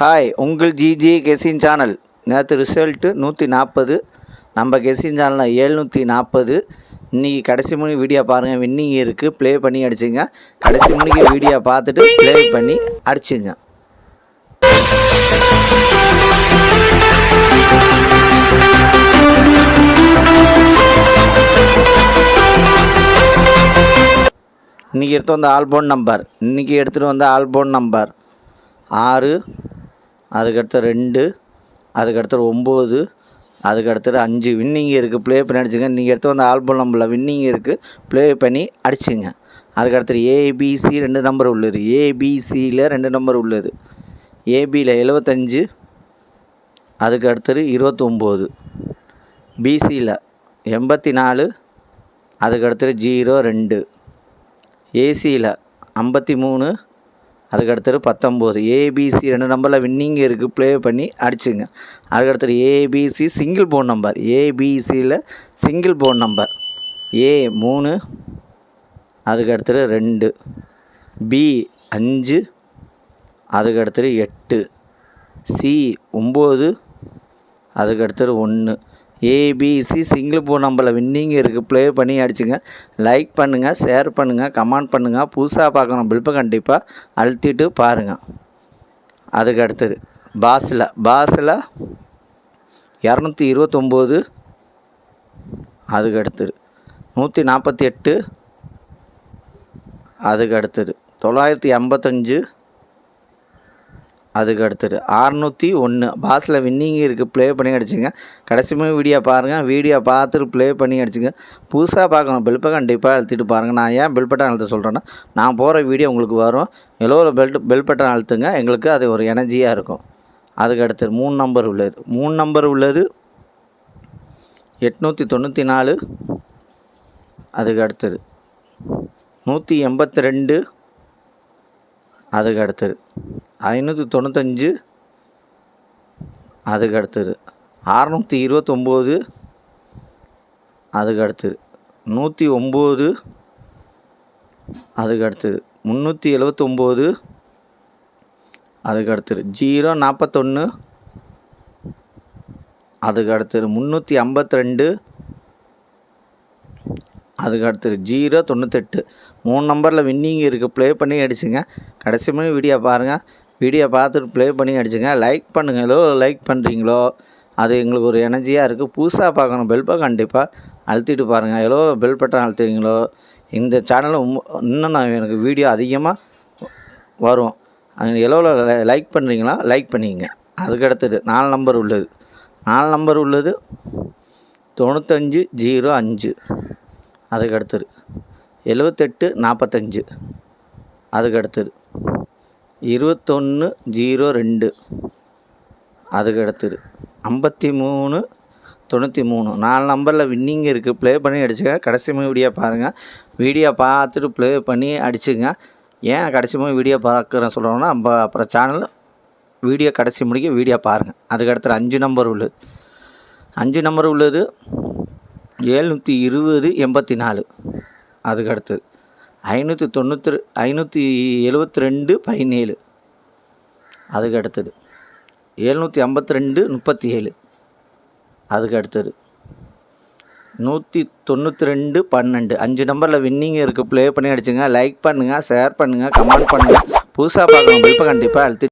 Hi உங்கள் GG கெசின் channel நேற்று result நூற்றி நாற்பது நம்ம கெசின் சேனலில் எழுநூற்றி நாற்பது இன்றைக்கி கடைசி மணி வீடியோ பாருங்கள் வின்னிங் இருக்குது ப்ளே பண்ணி அடிச்சுங்க. கடைசி மணிக்கு வீடியோ பார்த்துட்டு ப்ளே பண்ணி அடிச்சுங்க. இன்றைக்கி எடுத்து வந்த ஆல்போன் நம்பர் இன்றைக்கி எடுத்துகிட்டு வந்த ஆல்போன் நம்பர் ஆறு அதுக்கடுத்து ரெண்டு அதுக்கடுத்து ஒம்பது அதுக்கடுத்தது அஞ்சு. வின்னிங் இருக்குது ப்ளே பண்ணி அடிச்சுங்க. நீங்கள் எடுத்து வந்த ஆல்பம் நம்பரில் வின்னிங் இருக்குது ப்ளே பண்ணி அடிச்சுங்க. அதுக்கடுத்து ஏபிசி ரெண்டு நம்பர் உள்ளது. ஏபிசியில் ரெண்டு நம்பர் உள்ளது. ஏபியில் எழுபத்தஞ்சு அதுக்கு அடுத்தது இருபத்தொம்போது. பிசியில் எண்பத்தி நாலு அதுக்கு அடுத்தது ஜீரோ ரெண்டு. ஏசியில் ஐம்பத்தி மூணு அதுக்கடுத்தது பத்தொம்போது. ஏபிசி ரெண்டு நம்பரில் வின்னிங் இருக்குது ப்ளே பண்ணி அடிச்சுங்க. அதுக்கடுத்தது ஏபிசி சிங்கிள் போன் நம்பர் ஏபிசியில் சிங்கிள் போன் நம்பர் ஏ மூணு. அதுக்கு அடுத்தது ரெண்டு. பி அஞ்சு. அதுக்கடுத்தது எட்டு. சி ஒம்பது. அதுக்கடுத்தது ஒன்று ஏபிசி சிங்கிள் பூ நம்பரில் வின்னிங் இருக்குது ப்ளே பண்ணி அடிச்சுங்க. லைக் பண்ணுங்கள் ஷேர் பண்ணுங்கள் கமெண்ட் பண்ணுங்கள் புதுசாக பார்க்கணும் பில்பை கண்டிப்பாக அழுத்திட்டு பாருங்கள் அதுக்கு அடுத்தது பாஸில் பாஸில் இரநூத்தி இருபத்தொம்போது. அதுக்கு அடுத்தது நூற்றி நாற்பத்தி எட்டு. அதுக்கு அடுத்தது தொள்ளாயிரத்தி ஐம்பத்தஞ்சு அதுக்கு அடுத்தது அறநூற்றி ஒன்று பாஸில் வின்னிங் இருக்குது ப்ளே பண்ணி அடிச்சுங்க. கடைசியுமே வீடியோ பாருங்கள் வீடியோ பார்த்துட்டு ப்ளே பண்ணி அடிச்சுங்க. புதுசாக பார்க்கணும். பெல்பை கண்டிப்பாக அழுத்திட்டு பாருங்கள் நான் ஏன் பெல் பட்டன் அழுத்த சொல்கிறேன்னா நான் போகிற வீடியோ உங்களுக்கு வரும். எல்லோ பெல்ட் பெல் பட்டன் அழுத்துங்க. எங்களுக்கு அது ஒரு எனர்ஜியாக இருக்கும். அதுக்கு அடுத்தது மூணு நம்பர் உள்ளது. மூணு நம்பர் உள்ளது எட்நூற்றி தொண்ணூற்றி நாலு. அதுக்கு அடுத்தது நூற்றி எண்பத்தி ரெண்டு. அதுக்கு அடுத்தது ஐநூற்றி தொண்ணூத்தஞ்சு அதுக்கு அடுத்தது அறநூற்றி இருபத்தொம்போது அதுக்கு அடுத்தது நூற்றி ஒம்பது அதுக்கு அடுத்தது முந்நூற்றி எழுவத்தொம்போது அதுக்கு அடுத்தது ஜீரோ நாற்பத்தொன்று அதுக்கு அடுத்தது முந்நூற்றி ஐம்பத்தி ரெண்டு அதுக்கு அடுத்தது ஜீரோ தொண்ணூத்தெட்டு. மூணு நம்பரில் வின்னிங் இருக்குது ப்ளே பண்ணி அடிச்சுங்க. கடைசி மணி வீடியோ பாருங்கள் வீடியோ பார்த்துட்டு ப்ளே பண்ணி அடிச்சுங்க. லைக் பண்ணுங்கள் ஏதோ லைக் பண்ணுறீங்களோ அது எங்களுக்கு ஒரு எனர்ஜியாக இருக்குது புதுசாக பார்க்கணும். பெல்பை கண்டிப்பாக அழுத்திட்டு பாருங்கள் எவ்வளோ பெல் பட்டன் அழுத்துறீங்களோ? இந்த சேனலில் இன்னும் நான் எனக்கு வீடியோ அதிகமாக வரும். எவ்வளோ லைக் பண்ணுறீங்களா லைக் பண்ணிக்கங்க. அதுக்கு அடுத்தது நாலு நம்பர் உள்ளது. நாலு நம்பர் உள்ளது. தொண்ணூத்தஞ்சு ஜீரோ அஞ்சு. அதுக்கு அடுத்தது எழுவத்தெட்டு நாற்பத்தஞ்சு அதுக்கு அடுத்தது இருபத்தொன்று ஜீரோ ரெண்டு. அதுக்கு அடுத்தது ஐம்பத்தி மூணு தொண்ணூற்றி மூணு நாலு நம்பரில் வின்னிங் இருக்குது ப்ளே பண்ணி அடிச்சுங்க கடைசி வீடியோ பாருங்கள் வீடியோ பார்த்துட்டு ப்ளே பண்ணி அடிச்சுங்க ஏன் கடைசி மூணு வீடியோ பார்க்குறேன் சொல்கிறோன்னா நம்ம அப்புறம் சேனல் வீடியோ கடைசி முடிக்க வீடியோ பாருங்கள் அதுக்கு அடுத்தது அஞ்சு நம்பர் உள்ளது. அஞ்சு நம்பர் உள்ளது. ஏழ்நூற்றி இருபது எண்பத்தி நாலு அதுக்கு அடுத்தது ஐநூற்றி தொண்ணூற்றி ஐநூற்றி எழுபத்தி ரெண்டு பதினேழு. அதுக்கு அடுத்தது எழுநூற்றி ஐம்பத்தி ரெண்டு முப்பத்தி ஏழு அதுக்கு அடுத்தது நூற்றி தொண்ணூற்றி ரெண்டு பன்னெண்டு. அஞ்சு நம்பரில் வின்னிங் இருக்குது ப்ளே பண்ணி அடிச்சுங்க. லைக் பண்ணுங்கள் ஷேர் பண்ணுங்கள் கமெண்ட் பண்ணுங்கள் புதுசாக பார்க்கணும் இப்போ கண்டிப்பாக அழுத்தி